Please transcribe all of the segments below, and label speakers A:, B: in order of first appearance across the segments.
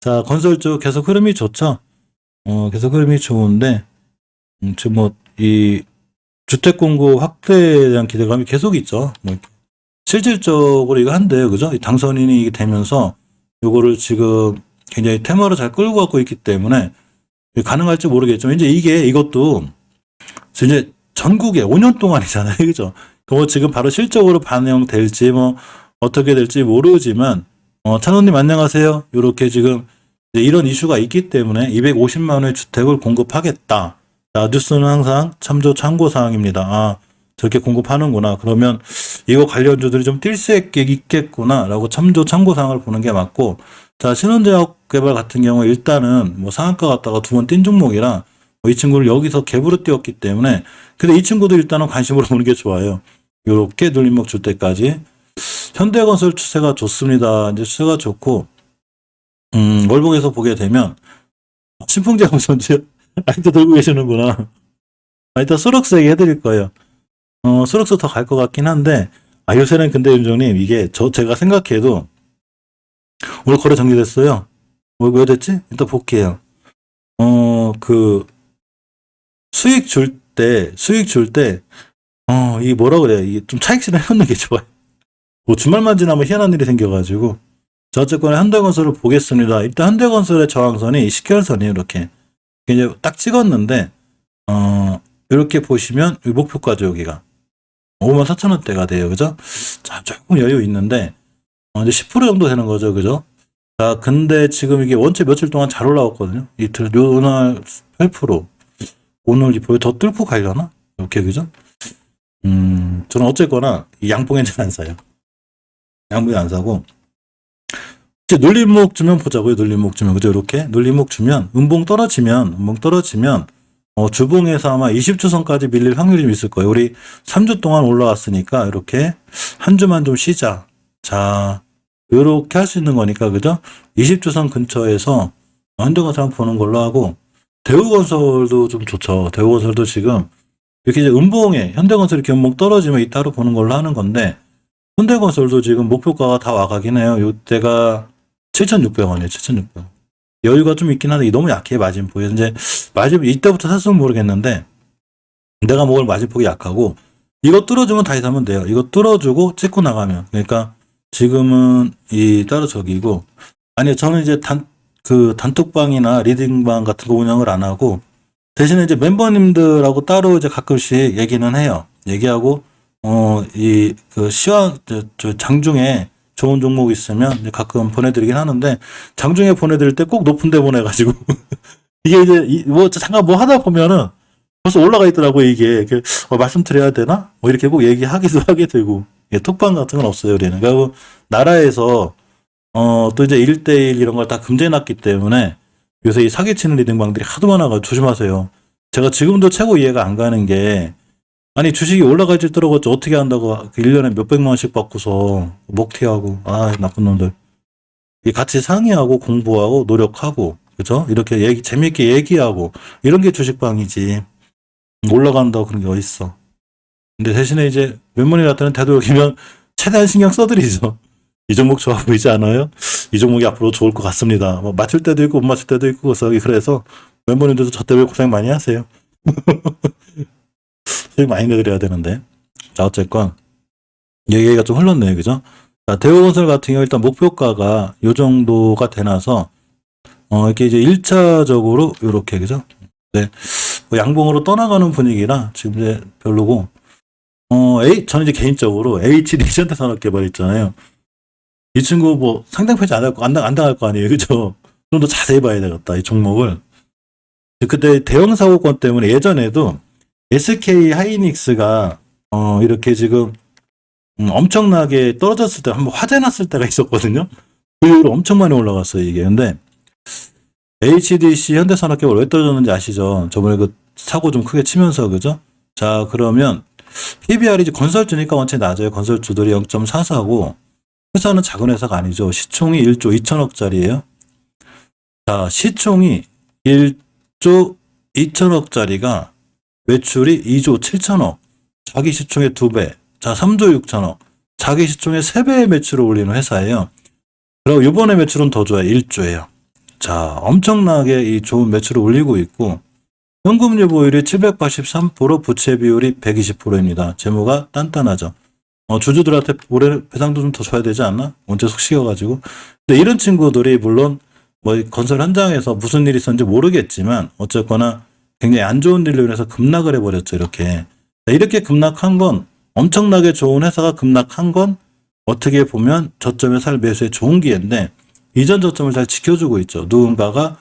A: 자, 건설 쪽 계속 흐름이 좋죠? 어, 계속 흐름이 좋은데, 음, 지금 뭐, 이, 주택 공급 확대에 대한 기대감이 계속 있죠. 뭐, 실질적으로 이거 한대요. 그죠? 이 당선인이 되면서, 요거를 지금 굉장히 테마로 잘 끌고 갖고 있기 때문에, 가능할지 모르겠지만, 이제 이게, 이것도, 이제 전국에 5년 동안이잖아요. 그죠? 뭐 지금 바로 실적으로 반영될지, 뭐, 어떻게 될지 모르지만, 어, 찬호님 안녕하세요. 요렇게 지금 이런 이슈가 있기 때문에 250만 원의 주택을 공급하겠다. 자, 뉴스는 항상 참조 참고 사항입니다. 아, 저렇게 공급하는구나. 그러면 이거 관련주들이 좀 뛸 수 있겠구나라고 참조 참고 사항을 보는 게 맞고, 자, 신혼제약 개발 같은 경우 일단은 뭐 상한가 갔다가 두 번 뛴 종목이라 뭐 이 친구를 여기서 갭으로 띄웠기 때문에, 근데 이 친구도 일단은 관심으로 보는 게 좋아요. 요렇게 눌림목 줄 때까지. 현대건설 추세가 좋습니다. 이제 추세가 좋고, 음, 월봉에서 보게 되면, 신풍제공 선지, 아직도 들고 계시는구나. 아, 이따 수록세기 해드릴 거예요. 어, 수록세 더갈 것 같긴 한데, 아, 요새는 근데 윤종님, 이게 저, 제가 생각해도, 오늘 거래 정리됐어요. 뭐, 왜 됐지? 이따 볼게요. 어, 그, 수익 줄 때, 수익 줄 때, 어, 이 뭐라 그래요. 이게 좀 차익 실현 해놓는 게 좋아요. 뭐 주말만 지나면 희한한 일이 생겨가지고. 자, 어쨌거나 현대건설을 보겠습니다. 일단 현대건설의 저항선이 10개월선이에요, 이렇게. 이제 딱 찍었는데, 어, 이렇게 보시면, 이 목표가죠, 여기가. 5만 4천 원대가 돼요, 그죠? 자, 조금 여유 있는데, 어, 이제 10% 정도 되는 거죠, 그죠? 자, 근데 지금 이게 원체 며칠 동안 잘 올라왔거든요. 이틀, 요, 오늘 8%. 오늘 이 보여 더 뚫고 가려나? 이렇게, 그죠? 음, 저는 어쨌거나, 이 양봉엔 잘 안 사요. 양봉에 안 사고, 이제 눌림목 주면 보자고요. 눌림목 주면 그죠? 이렇게 눌림목 주면 음봉 떨어지면 음봉 떨어지면 어, 주봉에서 아마 20주선까지 밀릴 확률이 좀 있을 거예요. 우리 3주 동안 올라왔으니까 이렇게 한 주만 좀 쉬자. 자, 이렇게 할 수 있는 거니까 그죠? 20주선 근처에서 현대건설 한번 보는 걸로 하고 대우건설도 좀 좋죠. 대우건설도 지금 이렇게 이제 음봉에 현대건설이 이렇게 음봉 떨어지면 이따로 보는 걸로 하는 건데 현대건설도 지금 목표가가 다 와가긴 해요. 이때가 7,600원이에요. 7,600원. 여유가 좀 있긴 한데 너무 약해 마진폭이. 이제 마진 이때부터 샀으면 모르겠는데 내가 먹을 마진폭이 약하고 이거 뚫어주면 다시 사면 돼요. 이거 뚫어주고 찍고 나가면 그러니까 지금은 이 따로 저기고 아니 저는 이제 단 그 단톡방이나 리딩방 같은 거 운영을 안 하고 대신에 이제 멤버님들하고 따로 이제 가끔씩 얘기는 해요. 얘기하고 어 이 그 시황 저, 저 장중에 좋은 종목 있으면 가끔 보내드리긴 하는데 장중에 보내드릴 때 꼭 높은 데 보내가지고 이게 이제 이- 뭐 잠깐 뭐 하다 보면은 벌써 올라가 있더라고 이게. 그, 어, 말씀드려야 되나? 뭐 이렇게 꼭 얘기하기도 하게 되고. 예, 톡방 같은 건 없어요 우리는. 그리고 나라에서 어 또 이제 1대1 이런 걸 다 금지해놨기 때문에 요새 이 사기치는 리딩방들이 하도 많아가지고 조심하세요. 제가 지금도 최고 이해가 안 가는 게 아니 주식이 올라갈지 떨어질지 어떻게 한다고 그 1년에 몇백만 원씩 받고서 먹튀하고 아 나쁜 놈들. 이 같이 상의하고 공부하고 노력하고 그죠? 이렇게 얘기 재미있게 얘기하고 이런 게 주식방이지. 올라간다고 그런 게 어딨어. 근데 대신에 이제 웬만이라더는 되도록이면 최대한 신경 써드리죠. 이 종목 좋아 보이지 않아요? 이 종목이 앞으로 좋을 것 같습니다. 뭐 맞출 때도 있고 못 맞출 때도 있고 그래서 멤버님들도 저 때문에 고생 많이 하세요 수익 많이 내드려야 되는데. 자, 어쨌건, 얘기가 좀 흘렀네요. 그죠? 자, 대우건설 같은 경우 일단 목표가가 요 정도가 되나서, 어, 이렇게 이제 1차적으로 요렇게, 그죠? 네. 뭐 양봉으로 떠나가는 분위기라 지금 이제 별로고, 어, A, 저는 이제 개인적으로 HD 현대산업개발 있잖아요. 이 친구 뭐 상당패지 안 할 거, 안, 당- 안 당할 거 아니에요. 그죠? 좀 더 자세히 봐야 되겠다. 이 종목을. 그때 대형 사고건 때문에 예전에도 SK 하이닉스가 어 이렇게 지금 음, 엄청나게 떨어졌을 때 한번 화재 났을 때가 있었거든요. 그 이후로 엄청 많이 올라갔어요 이게. 근데 HDC 현대산업개발 왜 떨어졌는지 아시죠? 저번에 그 사고 좀 크게 치면서 그죠? 자 그러면 PBR이 이제 건설주니까 원체 낮아요. 건설주들이 0.44고 회사는 작은 회사가 아니죠. 시총이 1조 2천억짜리예요. 자 시총이 1조 2천억짜리가 매출이 2조 7천억, 자기 시총의 2배, 자 3조 6천억, 자기 시총의 3배의 매출을 올리는 회사예요. 그리고 이번에 매출은 더 좋아요. 1조예요. 자, 엄청나게 이 좋은 매출을 올리고 있고, 현금류 보율이 783%, 부채 비율이 120%입니다. 재무가 단단하죠. 어, 주주들한테 올해 배상도 좀 더 줘야 되지 않나? 언제 속 식어가지고. 근데 이런 친구들이 물론 뭐 건설 현장에서 무슨 일이 있었는지 모르겠지만 어쨌거나 굉장히 안 좋은 일로 인해서 급락을 해버렸죠, 이렇게. 자, 이렇게 급락한 건 엄청나게 좋은 회사가 급락한 건 어떻게 보면 저점에 살 매수에 좋은 기회인데 이전 저점을 잘 지켜주고 있죠. 누군가가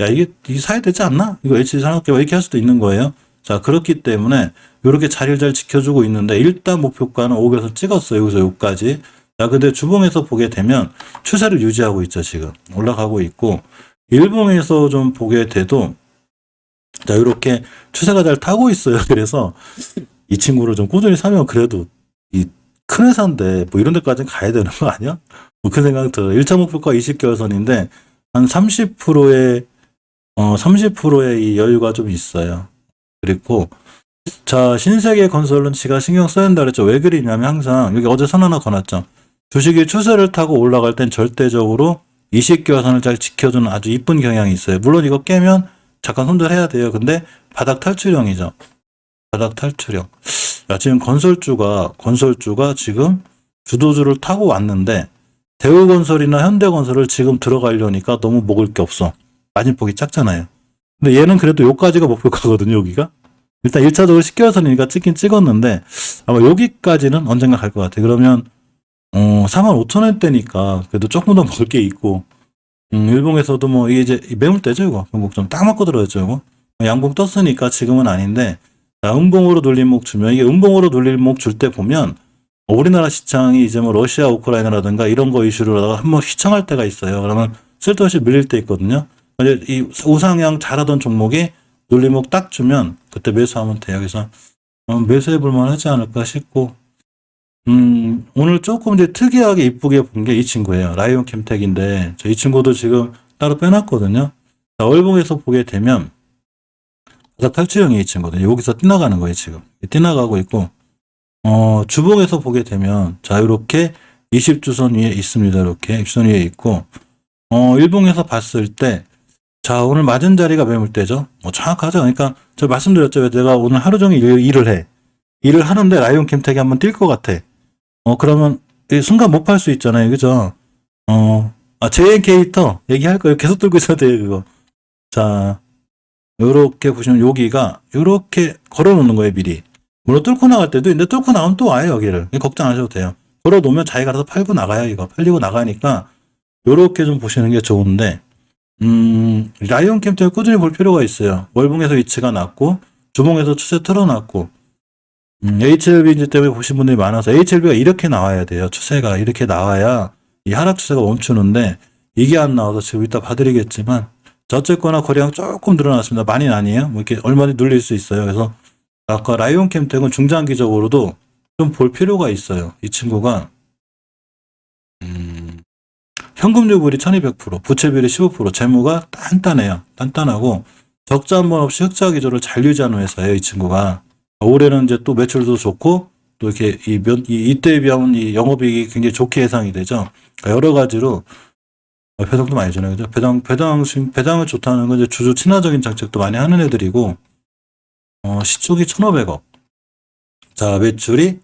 A: 야 이게 이 사야 되지 않나? 이거 HG 산업계가 이렇게 할 수도 있는 거예요. 자 그렇기 때문에 이렇게 자리를 잘 지켜주고 있는데 일단 목표가는 5에서 찍었어요. 여기서 여기까지. 자 근데 주봉에서 보게 되면 추세를 유지하고 있죠. 지금 올라가고 있고 일봉에서 좀 보게 돼도 자 이렇게 추세가 잘 타고 있어요. 그래서 이 친구를 좀 꾸준히 사면 그래도 이 큰 회사인데 뭐 이런 데까지는 가야 되는 거 아니야? 뭐 그 생각 들어요. 1차 목표가 20개월 선인데 한 30%의 어 30%의 이 여유가 좀 있어요. 그리고 자 신세계 건설은 지가 신경 써야 된다 그랬죠. 왜 그러냐면 항상 여기 어제 선 하나 거놨죠. 주식이 추세를 타고 올라갈 땐 절대적으로 20개월 선을 잘 지켜주는 아주 이쁜 경향이 있어요. 물론 이거 깨면 잠깐 손절해야 돼요. 근데 바닥 탈출형이죠. 바닥 탈출형. 야, 지금 건설주가 건설주가 지금 주도주를 타고 왔는데 대우건설이나 현대건설을 지금 들어가려니까 너무 먹을 게 없어. 마진폭이 작잖아요. 근데 얘는 그래도 여기까지가 목표가거든요, 여기가. 일단 1차적으로 10개월 선이니까 찍긴 찍었는데 아마 여기까지는 언젠가 갈 것 같아. 그러면 어, 4만 5천 원대니까 그래도 조금 더 먹을 게 있고 음, 일봉에서도 뭐 이게 이제 매물대죠, 이거. 변곡 좀딱 맞고 들어야죠, 이거. 양봉 떴으니까 지금은 아닌데 자, 음봉으로 돌린 목 주면 이게 음봉으로 돌릴 목줄 때 보면 어, 우리나라 시장이 이제 뭐 러시아 우크라이나라든가 이런 거 이슈로 하다가 한번 휘청할 때가 있어요. 그러면 쓸데없이 밀릴 때 있거든요. 근데 이 우상향 잘하던 종목이 눌림목 딱 주면 그때 매수하면 돼요. 그래서 어, 매수해 볼만 하지 않을까 싶고 음, 오늘 조금 이제 특이하게 이쁘게 본 게 이 친구예요. 라이온 캠텍인데 저 이 친구도 지금 따로 빼놨거든요. 자, 월봉에서 보게 되면 바닥 탈출형이 이 친구거든요. 여기서 뛰나가는 거예요, 지금. 뛰나가고 있고 어, 주봉에서 보게 되면 자, 이렇게 20주선 위에 있습니다. 이렇게 20주선 위에 있고 어, 일봉에서 봤을 때 자, 오늘 맞은 자리가 매물대죠. 뭐 정확하죠. 그러니까 저 말씀드렸죠. 왜 내가 오늘 하루 종일 일- 일을 해. 일을 하는데 라이온 캠텍이 한번 뛸 것 같아. 어, 그러면 이 순간 못 팔 수 있잖아요. 그죠? 어, 아, JN 캐릭터 얘기할 거예요. 계속 들고 있어야 돼요, 그거. 자, 요렇게 보시면 여기가 요렇게 걸어 놓는 거예요, 미리. 물론 뚫고 나갈 때도 있는데 뚫고 나오면 또 와요, 여기를. 걱정 안 하셔도 돼요. 걸어 놓으면 자기가 알아서 팔고 나가요, 이거. 팔리고 나가니까 요렇게 좀 보시는 게 좋은데 음, 라이온 캠텍을 꾸준히 볼 필요가 있어요. 월봉에서 위치가 낮고 주봉에서 추세 틀어놨고 음, HLB 이제 때문에 보신 분들이 많아서 HLB가 이렇게 나와야 돼요. 추세가 이렇게 나와야 이 하락 추세가 멈추는데 이게 안 나와서 지금 이따 봐드리겠지만 자, 어쨌거나 거래량 조금 늘어났습니다. 많이는 아니에요. 뭐 이렇게 얼마든지 눌릴 수 있어요. 그래서 아까 라이온 캠텍은 중장기적으로도 좀 볼 필요가 있어요. 이 친구가 음, 현금 유불이 1200%, 부채 비율이 15%, 재무가 단단해요. 단단하고 적자 한 번 없이 흑자 기조를 잘 유지하는 회사예요. 이 친구가 올해는 이제 또 매출도 좋고 또 이렇게 이 면, 이 이때에 비하면 이 영업이익이 굉장히 좋게 예상이 되죠. 그러니까 여러 가지로 어, 배당도 많이 주네요. 그죠? 배당, 배당, 수- 배당을 좋다는 건 이제 주주 친화적인 정책도 많이 하는 애들이고, 어, 시총이 1,500억. 자, 매출이,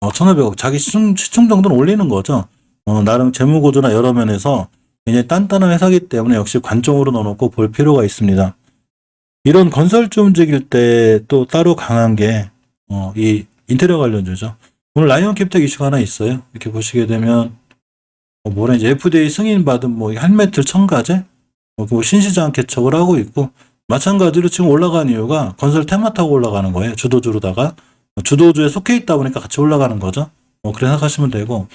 A: 어, 1,500억. 자기 시총, 시총 정도는 올리는 거죠. 어, 나름 재무구조나 여러 면에서 굉장히 단단한 회사기 때문에 역시 관점으로 넣어놓고 볼 필요가 있습니다. 이런 건설주 움직일 때 또 따로 강한 게, 어, 이 인테리어 관련주죠. 오늘 라이온 캡텍 이슈가 하나 있어요. 이렇게 보시게 되면, 어, 뭐라 이제 FDA 승인 받은 뭐 한메틀 첨가제, 뭐, 그 신시장 개척을 하고 있고, 마찬가지로 지금 올라간 이유가 건설 테마 타고 올라가는 거예요. 주도주로다가. 주도주에 속해 있다 보니까 같이 올라가는 거죠. 뭐, 그래 생각하시면 되고,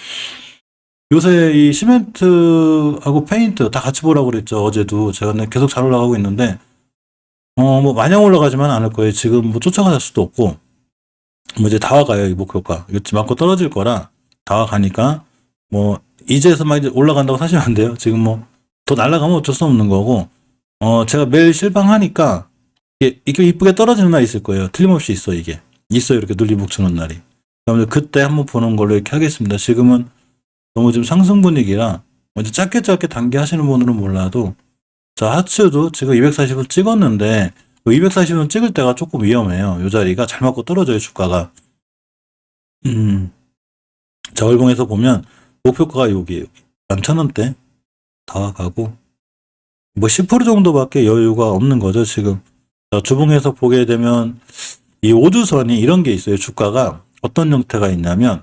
A: 요새 이 시멘트하고 페인트 다 같이 보라고 그랬죠. 어제도. 제가 계속 잘 올라가고 있는데, 어, 뭐, 마냥 올라가지만 않을 거예요. 지금 뭐 쫓아갈 수도 없고, 뭐 이제 다 와가요. 이 목표가. 이거 맞고 떨어질 거라, 다 와가니까, 뭐, 이제서 막 이제 올라간다고 사시면 안 돼요. 지금 뭐, 더 날아가면 어쩔 수 없는 거고, 어, 제가 매일 실방하니까, 이게, 이게 이쁘게 떨어지는 날 있을 거예요. 틀림없이 있어, 이게. 있어요. 이렇게 눌림목 주는 날이. 그러면 그때 한번 보는 걸로 이렇게 하겠습니다. 지금은 너무 지금 상승 분위기라, 뭐 이제 짧게 짧게 단기 하시는 분들은 몰라도, 자, 하츠도 지금 240은 찍었는데, 240은 찍을 때가 조금 위험해요. 요 자리가 잘 맞고 떨어져요, 주가가. 음. 자, 월봉에서 보면, 목표가가 여기에요. 11,000원대. 다 가고, 뭐 10% 정도밖에 여유가 없는 거죠, 지금. 자, 주봉에서 보게 되면, 이 5주선이 이런 게 있어요. 주가가 어떤 형태가 있냐면,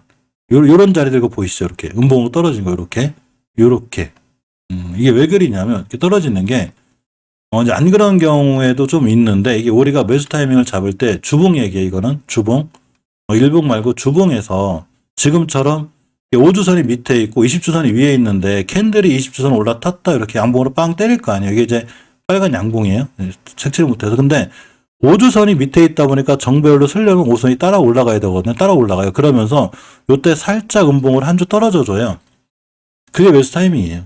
A: 요, 요런 자리들 거 보이시죠? 이렇게. 음봉으로 떨어진 거, 이렇게. 요렇게. 음, 이게 왜 그리냐면, 이렇게 떨어지는 게, 어, 이제 안 그런 경우에도 좀 있는데, 이게 우리가 매수 타이밍을 잡을 때, 주봉 얘기예요, 이거는. 주봉. 어, 일봉 말고 주봉에서 지금처럼 5주선이 밑에 있고 20주선이 위에 있는데, 캔들이 20주선 올라탔다, 이렇게 양봉으로 빵 때릴 거 아니에요. 이게 이제 빨간 양봉이에요. 네, 색칠을 못해서. 근데, 5주선이 밑에 있다 보니까 정배열로 쓰려면 5선이 따라 올라가야 되거든요. 따라 올라가요. 그러면서 요때 살짝 음봉을 한 주 떨어져 줘요. 그게 매수 타이밍이에요.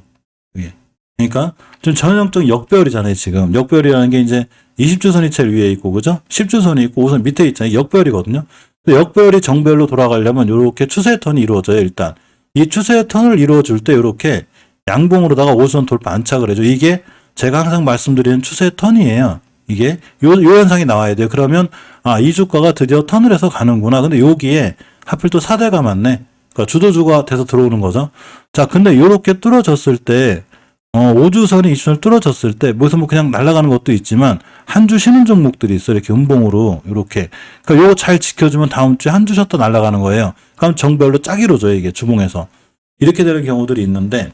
A: 그게. 그러니까 좀 전형적 역배열이잖아요, 지금. 역배열이라는 게 이제 20주선이 제일 위에 있고, 그죠? 10주선이 있고, 5선 밑에 있잖아요. 역배열이거든요. 근데 역배열이 정배열로 돌아가려면 요렇게 추세 턴이 이루어져요, 일단. 이 추세 턴을 이루어줄 때 요렇게 양봉으로다가 5선 돌파 안착을 해줘. 이게 제가 항상 말씀드리는 추세 턴이에요. 이게 요, 요 현상이 나와야 돼요. 그러면 아, 이 주가가 드디어 턴을 해서 가는구나. 근데 여기에 하필 또 사대가 맞네. 그러니까 주도주가 돼서 들어오는 거죠. 자, 근데 요렇게 뚫어졌을 때 어, 5주선이 20선을 뚫어졌을 때, 무슨 뭐 그냥 날아가는 것도 있지만, 한 주 쉬는 종목들이 있어. 이렇게 음봉으로, 이렇게. 그러니까 요거 잘 지켜주면 다음 주에 한 주 쉬었다 날아가는 거예요. 그럼 정별로 짝 이루어져요, 이게 주봉에서. 이렇게 되는 경우들이 있는데,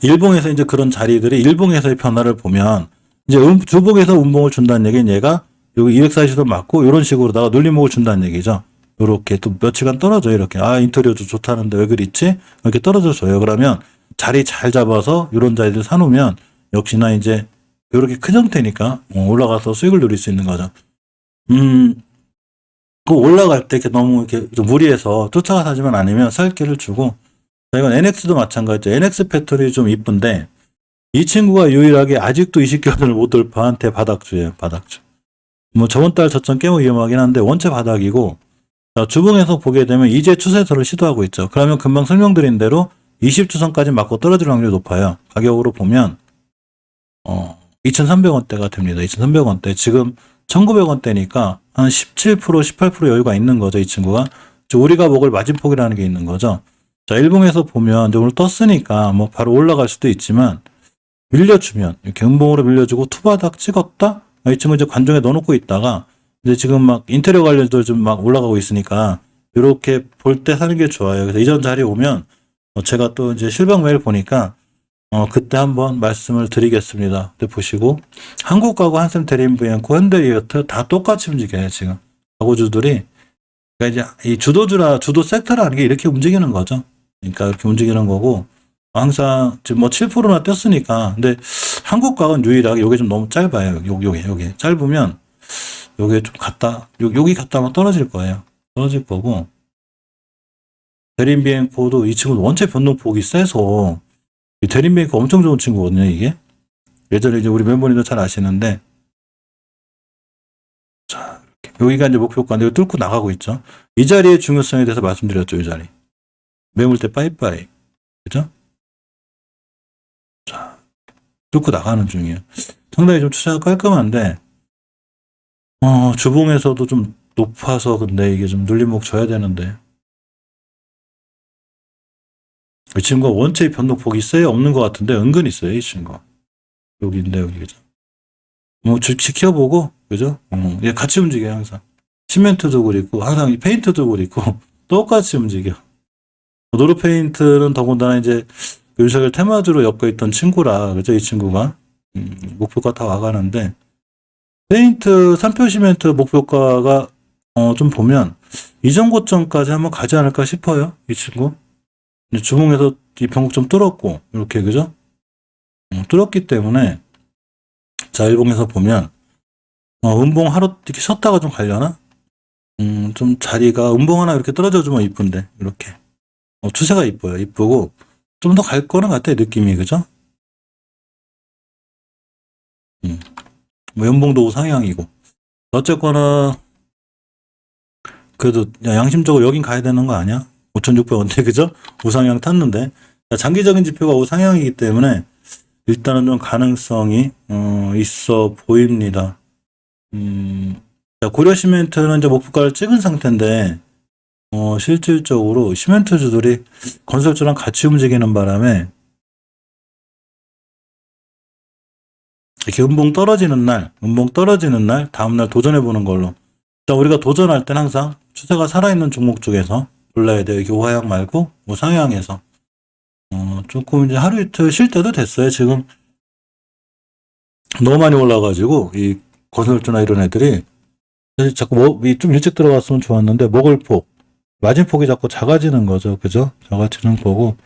A: 일봉에서 이제 그런 자리들이 일봉에서의 변화를 보면, 이제 음, 주봉에서 음봉을 준다는 얘기는 얘가 여기 240도 맞고 이런 식으로다가 눌림목을 준다는 얘기죠. 요렇게 또 며칠간 떨어져요. 이렇게 아 인테리어도 좋다는데 왜 그랬지? 이렇게 떨어져 줘요. 그러면 자리 잘 잡아서 이런 자리를 사놓으면 역시나 이제 이렇게 큰 형태니까 어, 올라가서 수익을 누릴 수 있는 거죠. 음, 그 올라갈 때 이렇게 너무 이렇게 좀 무리해서 쫓아가 사지만 아니면 살 길을 주고 자, 이건 NX도 마찬가지죠. NX 패턴이 좀 이쁜데 이 친구가 유일하게 아직도 20개월을 못 돌파한 대바닥주예요. 바닥주. 뭐 저번 달 저점 깨고 위험하긴 한데 원체 바닥이고 자, 주봉에서 보게 되면 이제 추세선을 시도하고 있죠. 그러면 금방 설명드린 대로 20주선까지 맞고 떨어질 확률이 높아요. 가격으로 보면 어 2,300원대가 됩니다. 2,300원대. 지금 1,900원대니까 한 17% 18% 여유가 있는 거죠. 이 친구가. 즉, 우리가 먹을 마진폭이라는 게 있는 거죠. 자, 일봉에서 보면 이제 오늘 떴으니까 뭐 바로 올라갈 수도 있지만 밀려주면 이렇게 음봉으로 밀려주고 투바닥 찍었다. 아, 이 친구 이제 관종에 넣어놓고 있다가 이제 지금 막 인테리어 관련도 좀 막 올라가고 있으니까 이렇게 볼때 사는 게 좋아요. 그래서 이전 자리 오면 어, 제가 또 이제 실방 메일 보니까 어, 그때 한번 말씀을 드리겠습니다. 그때 보시고 한국 가구 한샘 대림부연코 현대이어트 다 똑같이 움직여요 지금 가구주들이 그러니까 이제 이 주도주라 주도 섹터라는 게 이렇게 움직이는 거죠. 그러니까 이렇게 움직이는 거고 항상 지금 뭐 7%나 떴으니까 근데 한국 가은 유일하게 요게 좀 너무 짧아요. 요 요게 요게 짧으면 요게 좀 갔다 요 여기 갔다 하면 떨어질 거예요. 떨어질 거고 대림비행포도 이 친구는 원체 변동폭이 세서 이 대림비행포 엄청 좋은 친구거든요. 이게 예전에 이제 우리 멤버님도 잘 아시는데 자 이렇게. 여기가 이제 목표가인데 뚫고 나가고 있죠. 이 자리의 중요성에 대해서 말씀드렸죠. 이 자리 매물대 빠이빠이 그죠? 자, 뚫고 나가는 중이에요. 상당히 좀 투자가 깔끔한데, 어, 주봉에서도 좀 높아서 근데 이게 좀 눌림목 줘야 되는데. 이 친구가 원체 변동폭이 있어요? 없는 것 같은데 은근 있어요, 이 친구. 여기인데, 여기, 그죠? 뭐, 지- 지켜보고, 그죠? 어, 얘 같이 움직여요, 항상. 시멘트도 그리고, 항상 이 페인트도 그리고, 똑같이 움직여. 노르 페인트는 더군다나 이제 윤석열 테마주로 엮여 있던 친구라 그죠 이 친구가 음, 목표가 다 와가는데 페인트 산표 시멘트 목표가가 어, 좀 보면 이전 고점까지 한번 가지 않을까 싶어요 이 친구. 주봉에서 이 변곡점 뚫었고 이렇게 그죠? 음, 뚫었기 때문에 자 일봉에서 보면 어, 음봉 하루 이렇게 쉬었다가 좀 가려나? 음, 좀 자리가 음봉 하나 이렇게 떨어져 주면 이쁜데 이렇게. 어, 추세가 이뻐요 이쁘고. 좀 더 갈 거는 같아요, 느낌이, 그죠? 음. 뭐 연봉도 우상향이고. 어쨌거나, 그래도, 야, 양심적으로 여긴 가야 되는 거 아니야? 5,600원대, 그죠? 우상향 탔는데. 자, 장기적인 지표가 우상향이기 때문에, 일단은 좀 가능성이 어, 있어 보입니다. 음, 자, 고려 시멘트는 이제 목표가를 찍은 상태인데 어, 실질적으로 시멘트주들이 건설주랑 같이 움직이는 바람에 이렇게 음봉 떨어지는 날, 음봉 떨어지는 날, 다음날 도전해보는 걸로. 자, 우리가 도전할 땐 항상 추세가 살아있는 종목 쪽에서 골라야 돼요. 이게 우하향 말고 우상향에서. 어, 조금 이제 하루 이틀 쉴 때도 됐어요. 지금 너무 많이 올라가지고 이 건설주나 이런 애들이 자꾸 뭐, 이좀 일찍 들어갔으면 좋았는데 먹을 폭, 마진 폭이 자꾸 작아지는 거죠. 그죠? 작아지는 거고